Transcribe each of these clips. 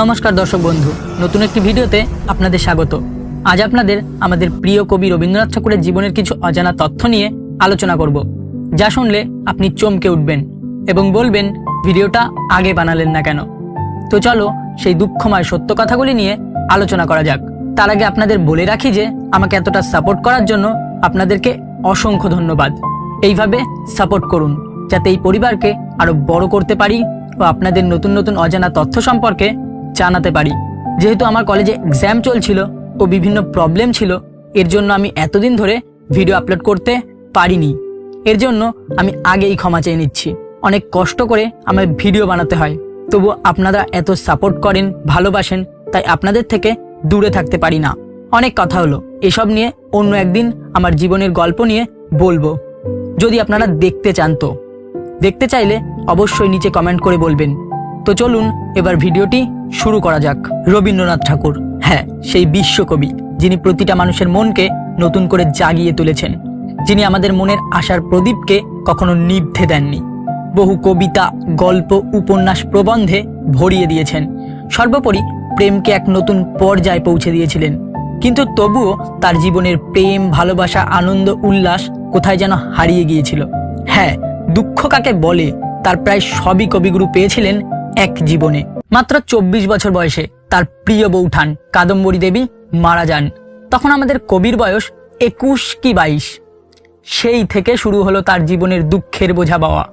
নমস্কার দর্শক বন্ধু, নতুন একটি ভিডিওতে আপনাদের স্বাগত। আজ আপনাদের আমাদের প্রিয় কবি রবীন্দ্রনাথ ঠাকুরের জীবনের কিছু অজানা তথ্য নিয়ে আলোচনা করব। যা শুনলে আপনি চমকে উঠবেন এবং বলবেন, ভিডিওটা আগে বানালেন না কেন? তো চলো সেই দুঃখময় সত্য কথাগুলি নিয়ে আলোচনা করা যাক। তার আগে আপনাদের বলে রাখি যে, আমাকে এতটা সাপোর্ট করার জন্য আপনাদেরকে অসংখ্য ধন্যবাদ। এইভাবে সাপোর্ট করুন, যাতে এই পরিবারকে আরও বড় করতে পারি ও আপনাদের নতুন নতুন অজানা তথ্য সম্পর্কে জানাতে পারি। যেহেতু আমার কলেজে এক্সাম চলছিল ও বিভিন্ন প্রবলেম ছিল, এর জন্য আমি এতদিন ধরে ভিডিও আপলোড করতে পারিনি। এর জন্য আমি আগেই ক্ষমা চেয়ে নিচ্ছি। অনেক কষ্ট করে আমার ভিডিও বানাতে হয়। তবু আপনারা এত সাপোর্ট করেন, ভালোবাসেন, তাই আপনাদের থেকে দূরে থাকতে পারি না। অনেক কথা হলো। এসব নিয়ে অন্য একদিন আমার জীবনের গল্প নিয়ে বলব। যদি আপনারা দেখতে চান তো। দেখতে চাইলে অবশ্যই নিচে কমেন্ট করে বলবেন। তো চলুন, এবার ভিডিওটি শুরু করা যাক। রবীন্দ্রনাথ ঠাকুর হ্যাঁ সেই বিশ্বকবি, যিনি প্রতিটা মানুষের মনকে নতুন করে জাগিয়ে তুলেছেন। যিনি আমাদের মনের আশার প্রদীপকে কখনো নিভতে দেননি। বহু কবিতা, গল্প, উপন্যাস প্রবন্ধে ভরিয়ে দিয়েছেন। সর্বোপরি প্রেমকে এক নতুন পর্যায়ে পৌঁছে দিয়েছিলেন। কিন্তু তবুও তার জীবনের প্রেম, ভালোবাসা, আনন্দ, উল্লাস কোথায় যেন হারিয়ে গিয়েছিল। হ্যাঁ দুঃখ কাকে বলে, তার প্রায় সবই কবিগুরু পেয়েছিলেন এক জীবনে। মাত্র চব্বিশ বছর বয়সে তার প্রিয় বৌঠান কাদম্বরী দেবী মারা যান। তখন আমাদের কবির বয়স একুশ কি বাইশ। সেই থেকে শুরু হলো তার জীবনের দুঃখের বোঝা পাওয়া।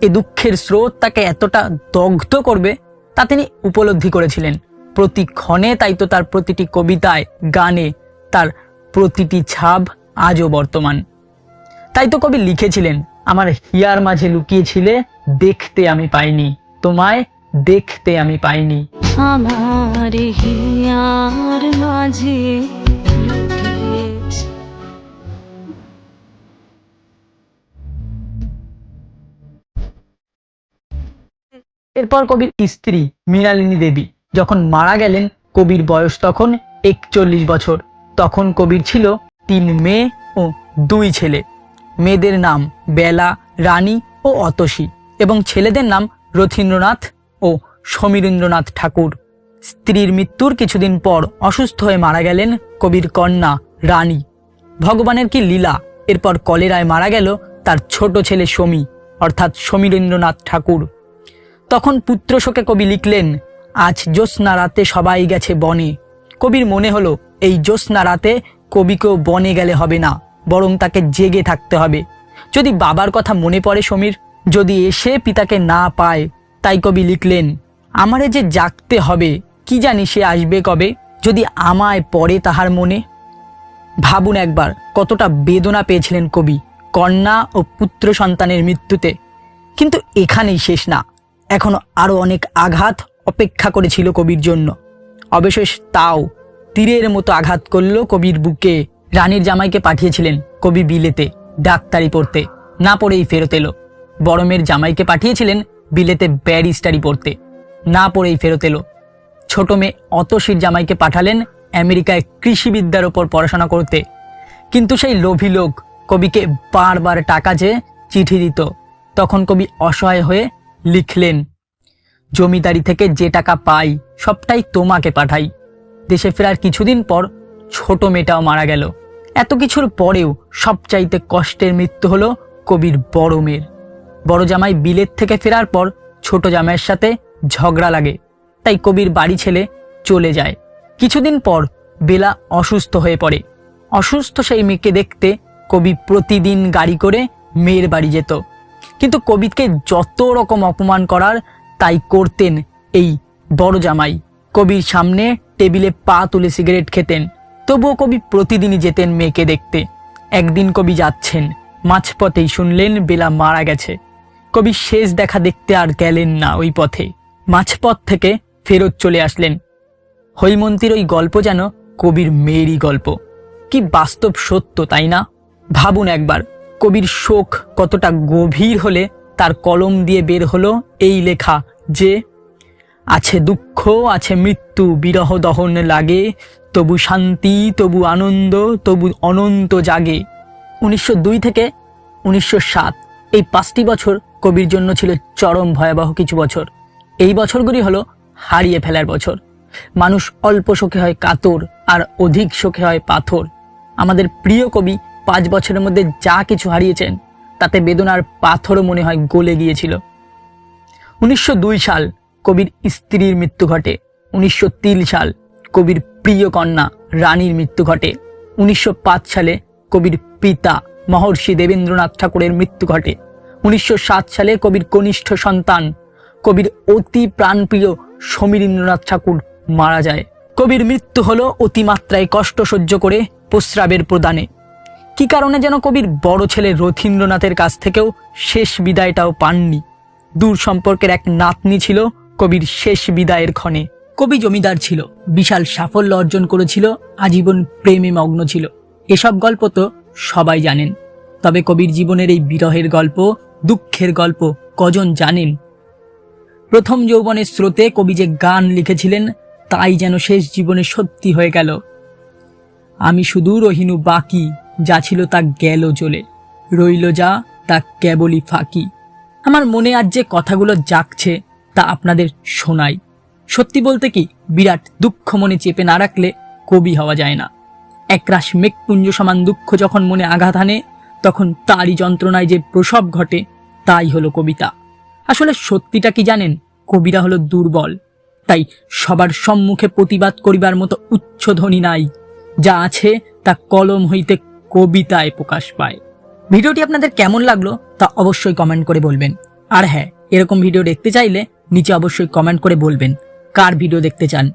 এ দুঃখের স্রোত তাকে এতটা দগ্ধ করবে তা তিনি উপলব্ধি করেছিলেন। প্রতি ক্ষণে তাই তো তার প্রতিটি কবিতায়, গানে তার প্রতিটি ছাপ আজও বর্তমান। তাই তো কবি লিখেছিলেন, আমার হিয়ার মাঝে লুকিয়েছিলে, দেখতে আমি পাইনি। তোমায় দেখতে আমি পাইনি। আমার হিয়ার মাঝে এরপর কবির স্ত্রী মৃণালিনী দেবী যখন মারা গেলেন কবির বয়স তখন একচল্লিশ বছর। তখন কবির ছিল তিন মেয়ে ও দুই ছেলে। মেয়েদের নাম বেলা রানী ও অতসী এবং ছেলেদের নাম রথীন্দ্রনাথ ও সমীরেন্দ্রনাথ ঠাকুর। স্ত্রীর মৃত্যুর কিছুদিন পর অসুস্থ হয়ে মারা গেলেন কবির কন্যা রানী। ভগবানের কি লীলা? এরপর কলেরায় মারা গেল তার ছোট ছেলে সমী, অর্থাৎ সমীরেন্দ্রনাথ ঠাকুর। তখন পুত্র শোকে কবি লিখলেন, আজ জ্যোৎস্না রাতে সবাই গেছে বনে। কবির মনে হলো, এই জ্যোৎস্না রাতে কবিকেও বনে গেলে হবে না, বরং তাকে জেগে থাকতে হবে। যদি বাবার কথা মনে পড়ে সমীর যদি এসে পিতাকে না পায়, তাই কবি লিখলেন, আমারে যে জাগতে হবে, কি জানি সে আসবে কবে? যদি আমায় পড়ে তাহার মনে? ভাবুন একবার, কতটা বেদনা পেয়েছিলেন কবি, কন্যা ও পুত্র সন্তানের মৃত্যুতে। কিন্তু এখানেই শেষ না, এখনও আরও অনেক আঘাত অপেক্ষা করেছিল কবির জন্য। অবশেষ তাও তীরের মতো আঘাত করল কবির বুকে। রানীর জামাইকে পাঠিয়েছিলেন কবি বিলেতে, ডাক্তারি পড়তে, না পড়েই ফেরত এলো। বড়মের জামাইকে পাঠিয়েছিলেন বিলেতে ব্যারিস্টারি পড়তে। না পড়েই ফেরত এলো। ছোট মেয়ে অতসীর জামাইকে পাঠালেন আমেরিকায় কৃষিবিদ্যার ওপর পড়াশোনা করতে। কিন্তু সেই লোভী লোক কবিকে বারবার টাকা চেয়ে চিঠি দিত, তখন কবি অসহায় হয়ে লিখলেন, জমিদারি থেকে যে টাকা পাই, সবটাই তোমাকে পাঠাই। দেশে ফেরার কিছুদিন পর ছোট মেয়েটাও মারা গেল। এত কিছুর পরেও সবচাইতে কষ্টের মৃত্যু হলো কবির বড় মেয়ের। বড় জামাই বিলেত থেকে ফেরার পর ছোট জামাইয়ের সাথে ঝগড়া লাগে। তাই কবির বাড়ি ছেলে চলে যায়। কিছুদিন পর বেলা অসুস্থ হয়ে পড়ে। অসুস্থ সেই মেয়েকে দেখতে কবি প্রতিদিন গাড়ি করে মেয়ের বাড়ি যেত। কিন্তু কবিকে যত রকম অপমান করার তাই করতেন এই বড় জামাই। কবির সামনে টেবিলে পা তুলে সিগারেট খেতেন। তবুও কবি প্রতিদিনই যেতেন মেয়েকে দেখতে। একদিন কবি যাচ্ছেন। মাঝপথেই শুনলেন বেলা মারা গেছে। কবি শেষ দেখা দেখতে আর গেলেন না ওই পথে। মাঝপথ থেকে ফেরত চলে আসলেন। হৈমন্তীর ওই গল্প যেন কবির মেয়েরই গল্প। কি বাস্তব সত্য, তাই না? ভাবুন একবার, কবির শোক কতটা গভীর হলে তার কলম দিয়ে বের হলো এই লেখা যে, আছে দুঃখ, আছে মৃত্যু, বিরহ দহন লাগে, তবু শান্তি, তবু আনন্দ, তবু অনন্ত জাগে। উনিশশো দুই থেকে উনিশশো সাত, এই পাঁচটি বছর কবির জন্য ছিল চরম ভয়াবহ কিছু বছর। এই বছরগুলি হলো হারিয়ে ফেলার বছর। মানুষ অল্প শোকে হয় কাতর আর অধিক শোকে হয় পাথর। আমাদের প্রিয় কবি পাঁচ বছরের মধ্যে যা কিছু হারিয়েছেন, তাতে বেদনার পাথরও মনে হয় গলে গিয়েছিল। উনিশশো দুই সাল কবির স্ত্রীর মৃত্যু ঘটে। উনিশশো তিন সাল কবির প্রিয় কন্যা রানীর মৃত্যু ঘটে। উনিশশো পাঁচ সালে কবির পিতা মহর্ষি দেবেন্দ্রনাথ ঠাকুরের মৃত্যু ঘটে। উনিশশো সাত সালে কবির কনিষ্ঠ সন্তান, কবির অতি প্রাণপ্রিয় সমীরেন্দ্রনাথ ঠাকুর মারা যায়। কবির মৃত্যু হলো অতিমাত্রায় কষ্ট সহ্য করে প্রস্রাবের প্রদানে। কি কারণে যেন কবির বড় ছেলে রথীন্দ্রনাথের কাছ থেকেও শেষ বিদায়টাও পাননি। দূর সম্পর্কের এক নাতনি ছিল কবির শেষ বিদায়ের ক্ষণে। কবি জমিদার ছিল, বিশাল সাফল্য অর্জন করেছিল, আজীবন প্রেমে মগ্ন ছিল। এসব গল্প তো সবাই জানেন। তবে কবির জীবনের এই বিরহের গল্প দুঃখের গল্প, কজন জানেন? প্রথম যৌবনের স্রোতে কবি যে গান লিখেছিলেন, তাই যেন শেষ জীবনে সত্যি হয়ে গেল। আমি শুধু রহিনু বাকি, যা ছিল তা গেল চলে। রইল যা, তা কেবলই ফাঁকি। আমার মনে আজ যে কথাগুলো জাগছে, তা আপনাদের শোনাই। সত্যি বলতে কি, বিরাট দুঃখ মনে চেপে না রাখলে কবি হওয়া যায় না। একরাশ মেঘপুঞ্জ সমান দুঃখ যখন মনে আঘাত আনে তখন তারই যন্ত্রণায় যে প্রসব ঘটে, তাই হলো কবিতা। আসলে সত্যিটা কি জানেন? কবিরা হলো দুর্বল। তাই সবার সম্মুখে প্রতিবাদ করিবার মতো উচ্চধ্বনি নাই। যা আছে, তা কলম হইতে কবিতায় প্রকাশ পায়। ভিডিওটি আপনাদের কেমন লাগল, তা অবশ্যই কমেন্ট করে বলবেন। আর হ্যাঁ এরকম ভিডিও দেখতে চাইলে নিচে অবশ্যই কমেন্ট করে বলবেন, কার ভিডিও দেখতে চান।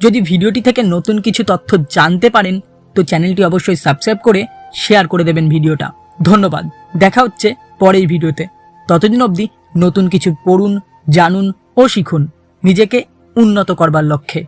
যদি ভিডিওটি থেকে নতুন কিছু তথ্য জানতে পারেন, তো চ্যানেলটি অবশ্যই সাবস্ক্রাইব করে শেয়ার করে দেবেন ভিডিওটা। ধন্যবাদ। দেখা হচ্ছে পরের ভিডিওতে। ততদিন অবধি নতুন কিছু পড়ুন, জানুন ও শিখুন। নিজেকে উন্নত করবার লক্ষ্যে।